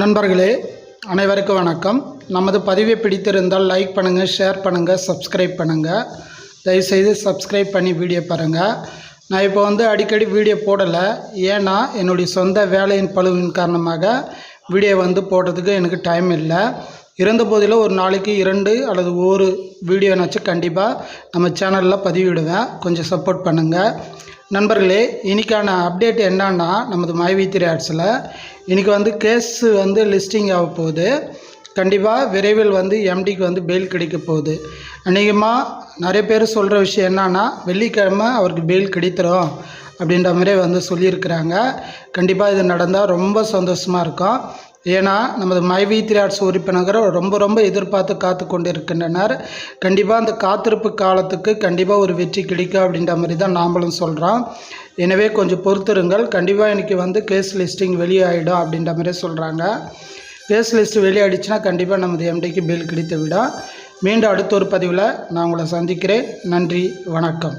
நண்பர்களே அனைவருக்கும் வணக்கம். நமது பதிவை பிடித்திருந்தால் லைக் பண்ணுங்கள் ஷேர் பண்ணுங்கள் சப்ஸ்கிரைப் பண்ணுங்கள் தயவுசெய்து சப்ஸ்கிரைப் பண்ணி வீடியோ பாருங்கள் நான் இப்போ வந்து அடிக்கடி வீடியோ போடலை. ஏன்னா என்னுடைய சொந்த வேலையின் பழுவின் காரணமாக வீடியோ வந்து போடுறதுக்கு எனக்கு டைம் இல்லை. இருந்தபோதில் ஒரு நாளைக்கு இரண்டு அல்லது ஒரு வீடியோனாச்சும் கண்டிப்பாக நம்ம சேனலில் பதிவிடுவேன். கொஞ்சம் சப்போர்ட் பண்ணுங்கள் நண்பர்களே இன்றைக்கான அப்டேட் என்னன்னா நமது மைவி த்ரீ ஆட்ஸில் இன்றைக்கி வந்து கேஸ் வந்து லிஸ்டிங் ஆக போகுது. கண்டிப்பாக விரைவில் வந்து எம்டிக்கு வந்து பெயில் கிடைக்க போகுது. அநேகமாக நிறைய பேர் சொல்கிற விஷயம் என்னன்னா வெள்ளிக்கிழமை அவருக்கு பெயில் கிடைத்துரும். அப்படின்ற மாதிரி வந்து சொல்லியிருக்கிறாங்க. கண்டிப்பாக இது நடந்தால் ரொம்ப சந்தோஷமாக இருக்கும். ஏன்னா நமது மைவி த்ரீ ஆர்ட்ஸ் உறுப்பினர் ரொம்ப ரொம்ப எதிர்பார்த்து காத்து கொண்டு இருக்கின்றனர் கண்டிப்பாக அந்த காத்திருப்பு காலத்துக்கு கண்டிப்பாக ஒரு வெற்றி கிடைக்கும் அப்படின்ற மாதிரி தான் நாமளும் சொல்கிறோம் எனவே கொஞ்சம் பொறுத்திருங்கள். கண்டிப்பாக எனக்கு வந்து கேஸ் லிஸ்டிங் வெளியாகிடும் அப்படின்ற மாதிரி சொல்கிறாங்க கேஸ் லிஸ்ட் வெளியாகிடுச்சுன்னா கண்டிப்பாக நமது எம்டிக்கு பில் கிடைத்து விடும். மீண்டும் அடுத்த ஒரு பதிவில் நான் உங்களை சந்திக்கிறேன். நன்றி வணக்கம்.